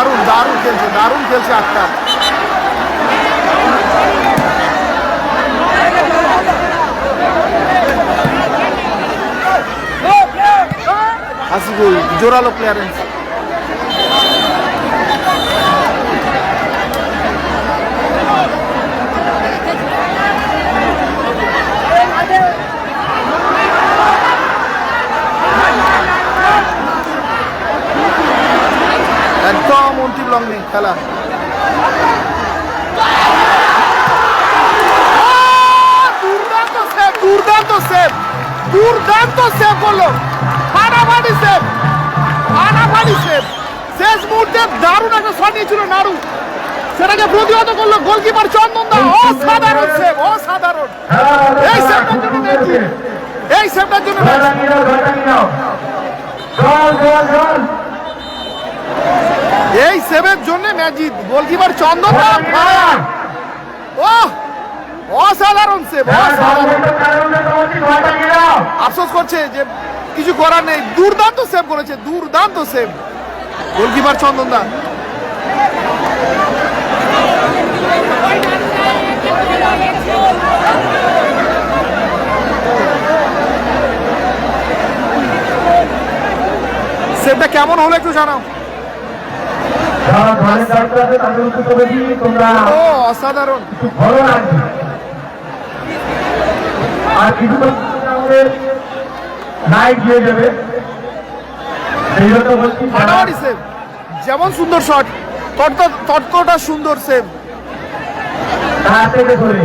দারুণ দারুণ খেলছে দারুণ খেলছে আক্তার হাসিবুল জোরালো ক্লিয়ারেন্স একদম অন্তিম লগ্নে খেলা। দুর্দান্ত সেভ দুর্দান্ত সেভ দুর্দান্ত সেভ করল। ফাটাফাটি সেভ ফাটাফাটি সেভ শেষ মুহূর্তে দারুণ একটা শট নিয়েছিল নাড়ু সেটাকে প্রতিহত করল গোলকিপার চন্দন দা। অসাধারণ সেভ অসাধারণ। এই সেভটার জন্য এই সেভটার জন্য এই সেভের জন্য ম্যাচ জিত গোলকিপার চন্দন ও অসাধারণ সেভ আফসোস করছে যে কিছু করার নেই দুর্দান্ত সেভ করেছে দুর্দান্ত সেভ গোলকিপার চন্দন দা সেভটা কেমন হলো একটু জানাও যারা ঘরে দায়িত্ব আছে তাদের উদ্দেশ্য বেশি তোমরা অসাধারণ। ভালো আর কিছু আমাদের লাইট দিয়ে যাবে। সেই জন্য বলছি যেমন সুন্দর শট ততটা সুন্দর সেভ তারা থেকে ধরে।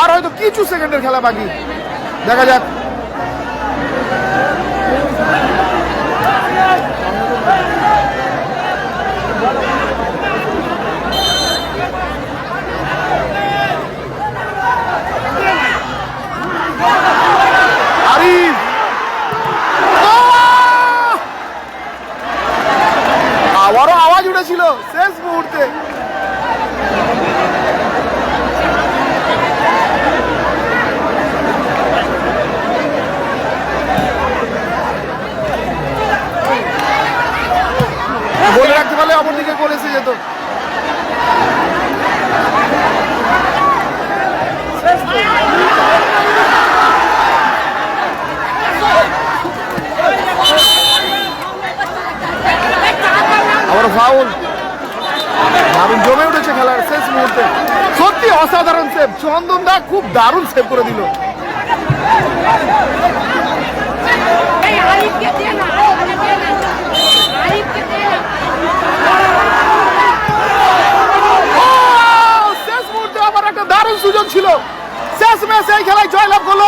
আর হয়তো কিছু সেকেন্ডের খেলা বাকি। দেখা যাক। শেষ মুহূর্তে। বলে রাখতে পারলে অপরদিকে গোল যেত আবার ফাউল দারুণ জমে উঠেছে খেলার শেষ মুহূর্তে। সত্যি অসাধারণ সেভ চন্দন দা খুব দারুণ সেভ করে দিল। শেষ মুহূর্তে আবার একটা দারুণ সুযোগ ছিল। শেষ ম্যাচ এই খেলায় জয়লাভ করল।